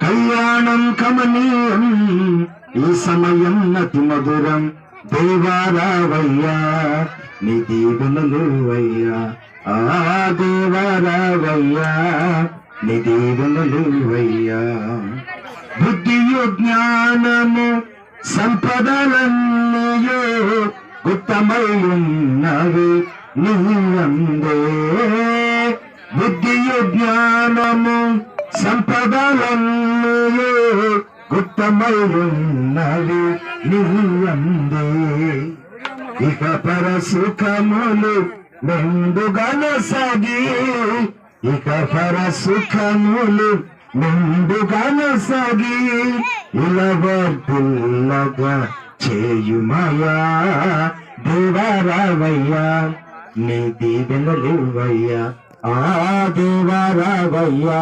కళ్యాణం కమనీయం ఈ సమయం నతి మధురం. దేవారావయ్యా నీ దీవెనలువయ్యా ఆ దేవారావయ్యా నీ దీవెనలువయ్యా బుద్ధియు జ్ఞానము సంపదలన్నయో ఉత్తమయున్నవి నీవందే బుద్ధియు జ్ఞానము సంపదలన్నయో ఉత్తమయున్నవి నీవందే ఇక పర సుఖములు మెండుగన సగి ఇక పర సుఖములు మెండుగన సగి ఇలవర్పుల్లగా చేయుమయా దేవరావయ్యా నీ దీవెనలువయ్యా ఆ దేవరావయ్యా.